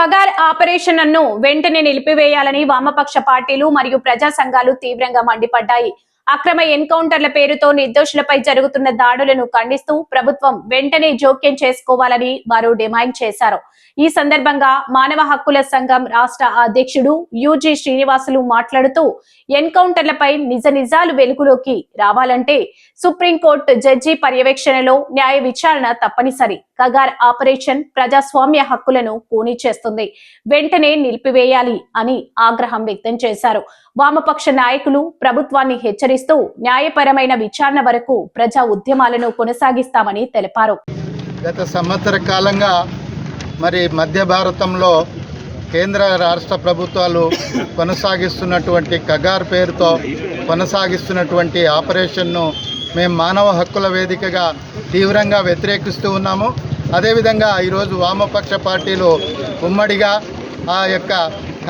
Kagar operation వెంటనే నిలిపివేయాలని వామపక్ష పార్టీలు మరియు ప్రజా సంఘాలు తీవ్రంగా మండిపడ్డాయి. అక్రమ ఎన్కౌంటర్ల పేరుతో నిర్దోషులపై జరుగుతున్న దాడులను ఖండిస్తూ ప్రభుత్వం వెంటనే జోక్యం చేసుకోవాలని వారు డిమాండ్ చేశారు. ఈ సందర్భంగా మానవ హక్కుల సంఘం రాష్ట్ర అధ్యక్షుడు యూజీ శ్రీనివాసులు మాట్లాడుతూ ఎన్కౌంటర్లపై నిజ నిజాలు వెలుగులోకి రావాలంటే సుప్రీంకోర్టు జడ్జి పర్యవేక్షణలో న్యాయ విచారణ తప్పనిసరి. కగార్ ఆపరేషన్ ప్రజాస్వామ్య హక్కులను కూనీ చేస్తుంది. వెంటనే నిలిపివేయాలి అని ఆగ్రహం వ్యక్తం చేశారు. వామపక్ష నాయకులు ప్రభుత్వాన్ని హెచ్చరిస్తూ న్యాయపరమైన విచారణ వరకు ప్రజా ఉద్యమాలను కొనసాగిస్తామని తెలిపారు. గత సంవత్సర కాలంగా మరి మధ్య భారతంలో కేంద్ర రాష్ట్ర ప్రభుత్వాలు కొనసాగిస్తున్నటువంటి కగార్ పేరుతో కొనసాగిస్తున్నటువంటి ఆపరేషన్ను మేము మానవ హక్కుల వేదికగా తీవ్రంగా వ్యతిరేకిస్తూ ఉన్నాము. అదేవిధంగా ఈరోజు వామపక్ష పార్టీలు ఉమ్మడిగా ఆ యొక్క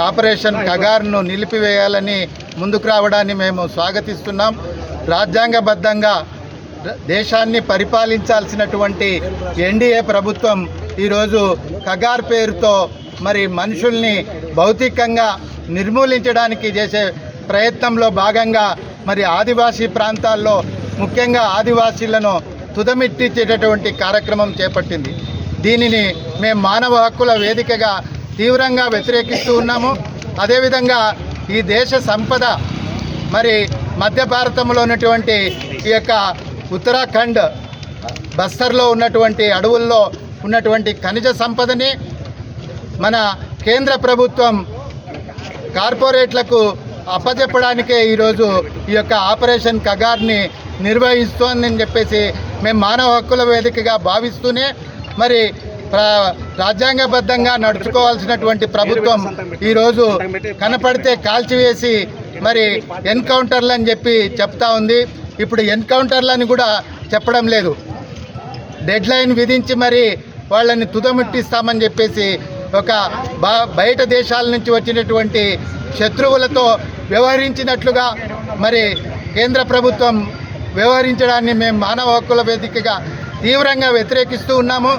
ఆపరేషన్ కగార్ను నిలిపివేయాలని ముందుకు రావడాన్ని మేము స్వాగతిస్తున్నాం. రాజ్యాంగబద్ధంగా దేశాన్ని పరిపాలించాల్సినటువంటి ఎన్డీఏ ప్రభుత్వం ఈరోజు కగార్ పేరుతో మరి మనుషుల్ని భౌతికంగా నిర్మూలించడానికి చేసే ప్రయత్నంలో భాగంగా మరి ఆదివాసీ ప్రాంతాల్లో ముఖ్యంగా ఆదివాసీలను తుదమిట్టించేటటువంటి కార్యక్రమం చేపట్టింది. దీనిని మేము మానవ హక్కుల వేదికగా తీవ్రంగా వ్యతిరేకిస్తూ ఉన్నాము. అదేవిధంగా ఈ దేశ సంపద మరి మధ్య భారతంలో ఉన్నటువంటి ఈ యొక్క ఉత్తరాఖండ్ బస్తర్లో ఉన్నటువంటి అడవుల్లో ఉన్నటువంటి ఖనిజ సంపదని మన కేంద్ర ప్రభుత్వం కార్పొరేట్లకు అప్పచెప్పడానికే ఈరోజు ఈ యొక్క ఆపరేషన్ కగార్ని నిర్వహిస్తోందని చెప్పేసి మేము మానవ హక్కుల వేదికగా భావిస్తూనే మరి రాజ్యాంగబద్ధంగా నడుచుకోవాల్సినటువంటి ప్రభుత్వం ఈరోజు కనపడితే కాల్చివేసి మరి ఎన్కౌంటర్లు అని చెప్పి చెప్తా ఉంది. ఇప్పుడు ఎన్కౌంటర్లని కూడా చెప్పడం లేదు. డెడ్ లైన్ విధించి మరి వాళ్ళని తుదముట్టిస్తామని చెప్పేసి ఒక బయట దేశాల నుంచి వచ్చినటువంటి శత్రువులతో వ్యవహరించినట్లుగా మరి కేంద్ర ప్రభుత్వం వ్యవహరించడాన్ని మేము మానవ హక్కుల వేదికగా తీవ్రంగా వ్యతిరేకిస్తూ ఉన్నాము.